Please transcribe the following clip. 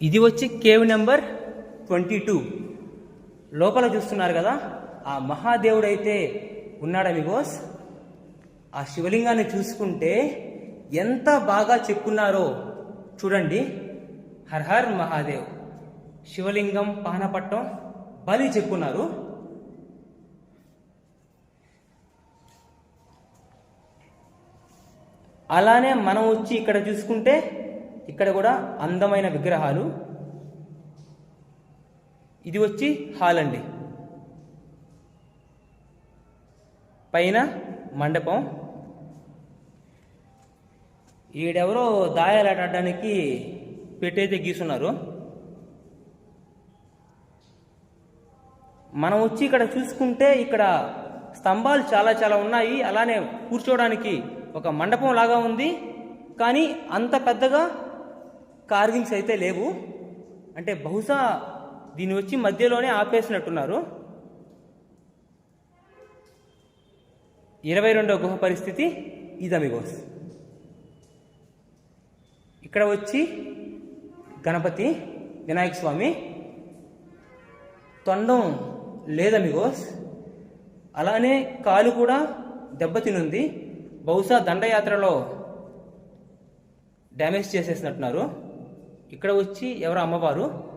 ఇది వచ్చి cave number twenty two. లోపల చూస్తున్నారు కదా ఆ మహాదేవుడైతే ఉన్నాడా బికోస్ ఆ శివలింగాన్ని చూసుకుంటే ఎంత బాగా చెప్పుకున్నారో చూడండి. హర్ హర్ మహాదేవ్. శివలింగం పానపట్టం బలి చెప్పున్నారు అలానే మనం వచ్చి ఇక్కడ చూసుకుంటే ఇక్కడ కూడా అందమైన విగ్రహాలు. ఇది వచ్చి హాల్ అండి. పైన మండపం. ఈడెవరో దాయాలాడడానికి పెట్టయితే గీసున్నారు. మనం వచ్చి ఇక్కడ చూసుకుంటే ఇక్కడ స్తంభాలు చాలా చాలా ఉన్నాయి. అలానే కూర్చోవడానికి ఒక మండపం లాగా ఉంది. కానీ అంత పెద్దగా కార్వింగ్స్ అయితే లేవు. అంటే బహుశా దీన్ని వచ్చి మధ్యలోనే ఆపేసినట్టున్నారు. ఇరవై రెండో గుహ పరిస్థితి ఇదమిగోస్. ఇక్కడ వచ్చి గణపతి వినాయక స్వామి తొండం లేదమిగోస్. అలానే కాలు కూడా దెబ్బతినుంది. బహుశా దండయాత్రలో డ్యామేజ్ చేసేసినట్టున్నారు. ఇక్కడ వచ్చి ఎవరు అమ్మవారు?